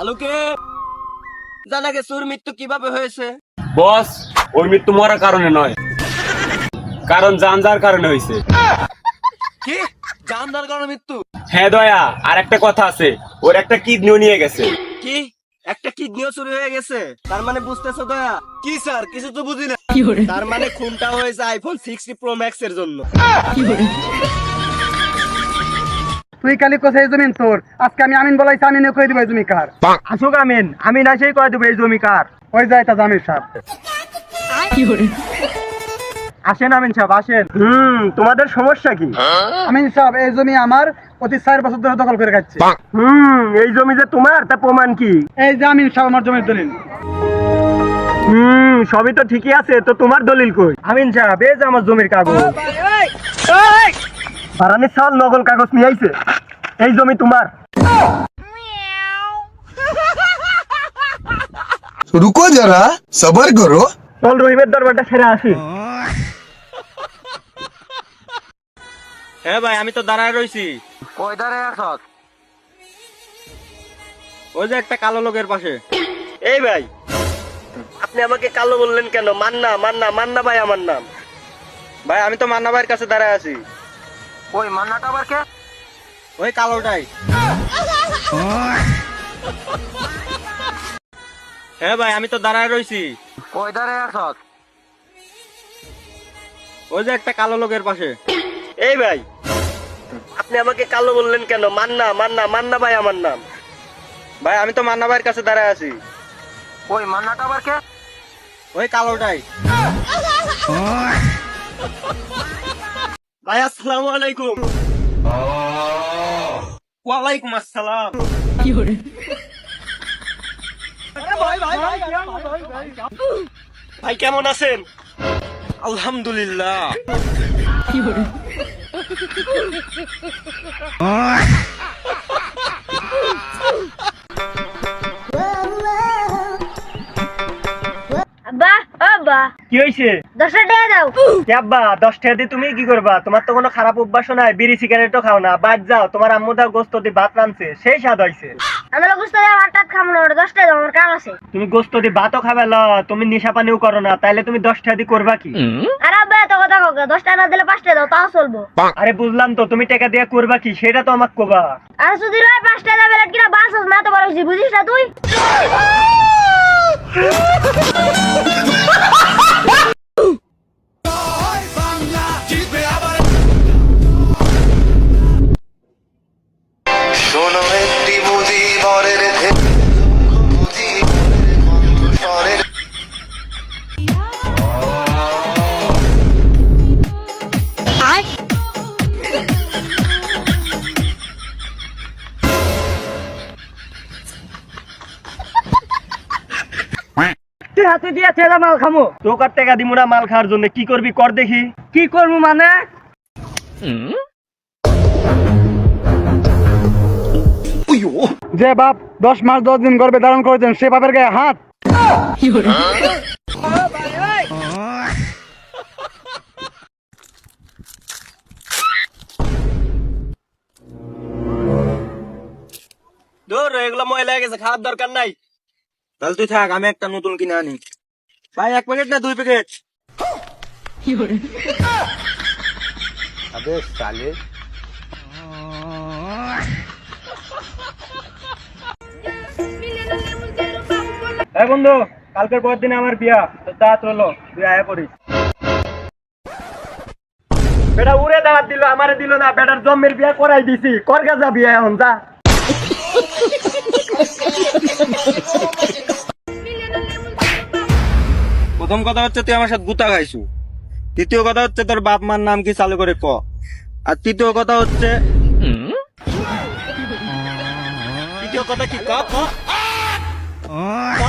আলুকে জানা গেছে ওর মৃত্যু কীভাবে হয়েছে? বস ওর মৃত্যু মরার কারণে নয়। কারণ জানজার কারণে হয়েছে। কি? জানদার কারণে মৃত্যু? হ্যাঁ দয়া আর একটা কথা আছে। ওর একটা কিডনিও নিয়ে গেছে। কি? একটা কিডনিও চুরি হয়ে গেছে? তার মানে বুঝতেছো দয়া? কি স্যার? কিছু তো বুঝি না। তার মানে খুনটা হয়েছে আইফোন সিক্সটি প্রো ম্যাক্স এর জন্য। তুই কালি কোথায় জমিন তোর। আজকে আমি আমিন বলাইছি আমিন কই দিব জমি কার? আসুক আমিন আমি না সেই কয়ে দেবো এই জমি কার? ওই যায় তা জামির সাহেব? আসেন আমিন সাহেব আসেন। হুম তোমাদের সমস্যা কি? আমিন সাহেব এই জমি আমার প্রতি চার বছর ধরে দখল করে খাচ্ছে হুম এই জমি যে তোমার তা প্রমাণ কি? এই যে আমিন সাহেব আমার জমির দলিল। হুম সবই তো ঠিকই আছে তো তোমার দলিল কই? আমিন সাহেব এই যে আমার জমির কাগজ। হারানি সাল নকল কাগজ নিয়ে আইছে। এই জমি তোমার। রুকো যারা সবার করো চল রহিমের দরবারটা সেরে আসি। হ্যাঁ ভাই আমি তো দাঁড়ায় রইছি। কই দাঁড়ায় আছ? ওই যে একটা কালো লোকের পাশে। এই ভাই আপনি আমাকে কালো বললেন কেন? মান্না মান্না মান্না ভাই আমার নাম। ভাই আমি তো মান্না ভাইয়ের কাছে দাঁড়ায় আছি। ওই মান্নাটা আবার কে? ওই কালোটাই। হ্যাঁ ভাই আমি তো দাঁড়ায় রইছি। কই দাঁড়ায় আছত ওই যে একটা কালো লোকের পাশে। এই ভাই আপনি আমাকে কালো বললেন কেন? মান্না মান্না মান্না ভাই আমার নাম। ভাই আমি তো মান্না ভাইয়ের কাছে দাঁড়ায় আছি। ওই মান্নাটা আবার কে? ওই কালোটাই। ভাই আসসালামু আলাইকুম। ওয়ালাইকুম আসসালাম। ভাই কেমন আছেন? আলহামদুলিল্লাহ। আব্বা কি হয়েছে দশটা টাকা দাও। কে আব্বা দশ টাকা দিয়ে তুমি কি করবা? তোমার তো কোনো খারাপ অভ্যাস নাই বিড়ি সিগারেটও খাও না। বাদ যাও তোমার আম্মু দাও গোস্ত দিয়ে ভাত রানছে সেই স্বাদ হয়েছে আমি গুস্ত দাও হঠাৎ খাব না দশটা দাও আমার কাম আছে। তুমি গোস্ত দিয়ে ভাতও খাবে ল তুমি নেশা পানিও করো না তাইলে তুমি দশ টাকা দিয়ে করবা কি? আর আব্বা এত কথা কোকে দশটা না দিলে পাঁচটা দাও তাও চলবো। আরে বুঝলাম তো তুমি টাকা দিয়ে করবা কি সেটা তো আমাকে কবা। আর যদি রয় পাঁচটা দাও বেলা কিনা বাস না তো বড় বুঝিস না তুই? তুই হাতে দিয়ে ছেড়া মাল খামো। তোকার টাকা দিমু না মাল খাওয়ার জন্য। কি করবি কর দেখি। কি করব মানে? যে বাপ দশ মাস দশ দিন গর্বে ধারণ করেছেন সে বাপের গায়ে হাত। দূর এগুলো ময়লা হয়ে গেছে খাওয়ার দরকার নাই। তাহলে তুই থাক আমি একটা নতুন কিনে আনি। ভাই এক প্যাকেট না দুই প্যাকেট হ্যাঁ বন্ধু কালকের পরের দিন আমার বিয়া তো দাঁত রলো তুই আয়া করিস বেটা উড়ে দাওয়াত দিল আমারে দিল না বেটার জম্মের বিয়া করাই দিছি কর গা যা বিয়া এখন যা। প্রথম কথা হচ্ছে তুই আমার সাথে গুতা খাইছু। তৃতীয় কথা হচ্ছে তোর বাপ মার নাম কি চালু করে ক। আর তৃতীয় কথা হচ্ছে তৃতীয় কথা কি ক? ক? ক